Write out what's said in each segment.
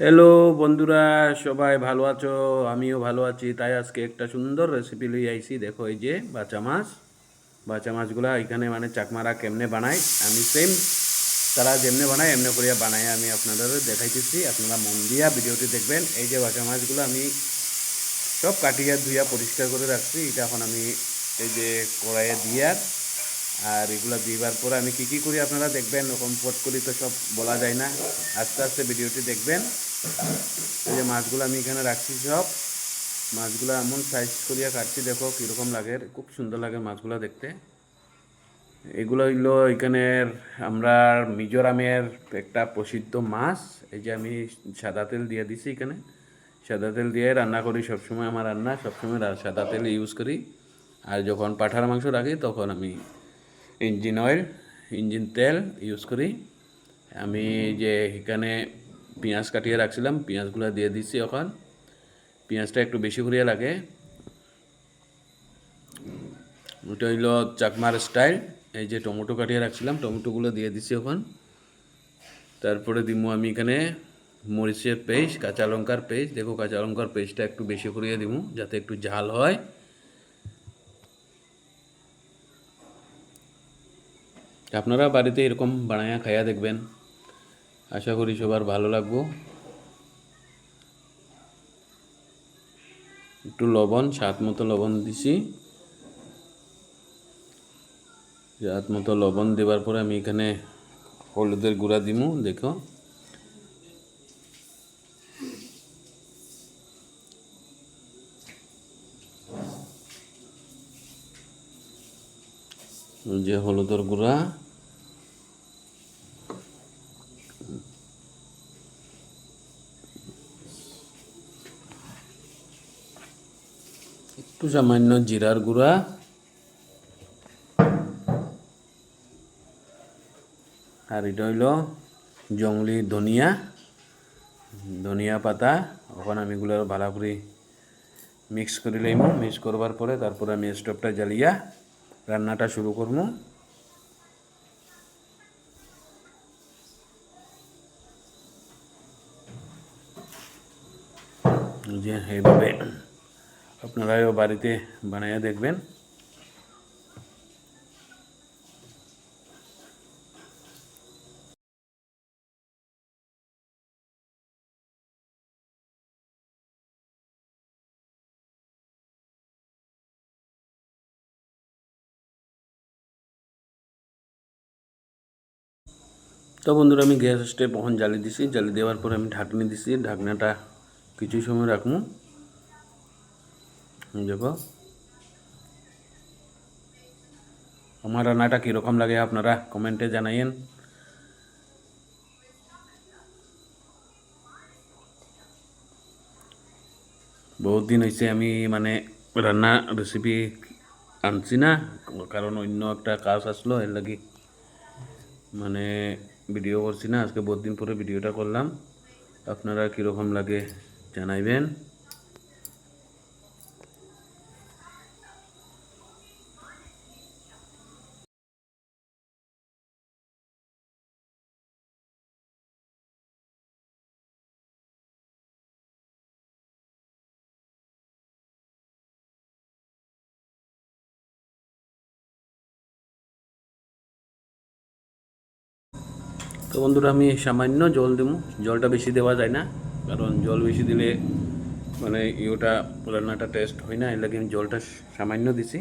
Hello বন্ধুরা, সবাই ভালো আছো? আমিও ভালো আছি। তাই আজকে একটা সুন্দর রেসিপি লই আইছি। দেখো, এই যে বাচ্চা মাছ। বাচ্চা মাছগুলা এখানে মানে চাকমারা কেমনে বানায়? আমি সেম তারা যেমনে বানায়, এমনি করিয়া বানায়। আমি আপনাদের দেখাইতেছি। আপনারা মন দিয়া ভিডিওটি দেখবেন। এই যে বাচ্চা মাছগুলো আমি সব কাটিয়া ধুইয়া পরিষ্কার করে রাখছি। এটা এখন আমি এই যে কড়াইয়ে দিয়া আর এগুলো দিবার পরে আমি কি কি করি আপনারা দেখবেন, ওরকম পট করি তো সব বলা যায় না। আস্তে আস্তে ভিডিওটি দেখবেন। এই যে মাছগুলো আমি এখানে রাখছি সব। মাছগুলো এমন সাইজ করিয়া কাটছি, দেখো কীরকম লাগে। খুব সুন্দর লাগে মাছগুলো দেখতে। এগুলো হইল এখানের আমরা মিজোরামের একটা প্রসিদ্ধ মাছ। এই যে আমি সাদা তেল দিয়ে দিছি এখানে। সাদা তেল দিয়ে রান্না করি, সবসময় আমার রান্না, সবসময় সাদা তেল ইউজ করি। আর যখন পাঠার মাংস রাখি, তখন আমি ইঞ্জিন অয়েল ইঞ্জিন তেল ইউজ করি। আমি যে এখানে পেঁয়াজ কাটিয়ে রাখছিলাম, পেঁয়াজগুলো দিয়ে দিচ্ছি এখন পেঁয়াজটা একটু বেশি করিয়া লাগে। ওটা হইল চাকমার স্টাইল এই যে টমেটো কাটিয়ে রাখছিলাম, টমেটোগুলো দিয়ে দিচ্ছি এখন তারপরে দিমু আমি এখানে মরিচের পেস্ট, কাঁচা লঙ্কার পেস্ট। দেখো কাঁচা লঙ্কার পেস্টটা একটু বেশি করিয়ে দিমু, যাতে একটু ঝাল হয়। আপনারা বাড়িতে এরকম বানায়া খাইয়া দেখবেন। আশা করি সবার ভালো লাগবো। একটু লবণ, স্বাদ মতো লবণ দিছি। স্বাদ মতো লবণ দেওয়ার পরে আমি এখানে হলুদের গুঁড়া দিমু, দেখো। যে হলুদের গুঁড়া। একটু সামান্য জিরার গুঁড়া। আর এটা হইল জংলি ধনিয়া ধনিয়া পাতা। ওখানে আমি এগুলো ভালো করে মিক্স করে লইম। মিক্স করবার পরে তারপরে আমি স্টোভটা জ্বালিয়া রান্নাটা শুরু করব যে এইভাবে আপনারাও বাড়িতে বানাইয়া দেখবেন। তো বন্ধুরা, আমি গ্যাস স্টেপ ওখান জ্বালিয়ে দিছি। জ্বালিয়ে দেওয়ার পরে আমি ঢাকনি দিছি। ঢাকনাটা কিছু সময় রাখব। দেখো। আমার রান্নাটা কীরকম লাগে আপনারা কমেন্টে জানাইয়েন। বহুত দিন হয়েছে আমি মানে রান্না রেসিপি আনছি না, কারণ অন্য একটা কাজ আসলো, এর লাগি মানে ভিডিও করছি না। আজকে বহুত দিন পরে ভিডিওটা করলাম। আপনারা কীরকম লাগে জানাইবেন। তো বন্ধুরা, আমি সামান্য জল দেবো জলটা বেশি দেওয়া যায় না, কারণ জল বেশি দিলে মানে ইয়েটা রান্নাটা টেস্ট হয় না, এর লাগে আমি জলটা সামান্য দিছি।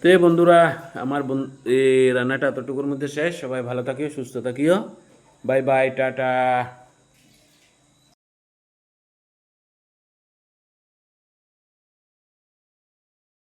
তো এই বন্ধুরা, আমার এই রান্নাটা এতটুকুর মধ্যে শেষ। সবাই ভালো থাকিও, সুস্থ থাকিও। Bye bye, tata.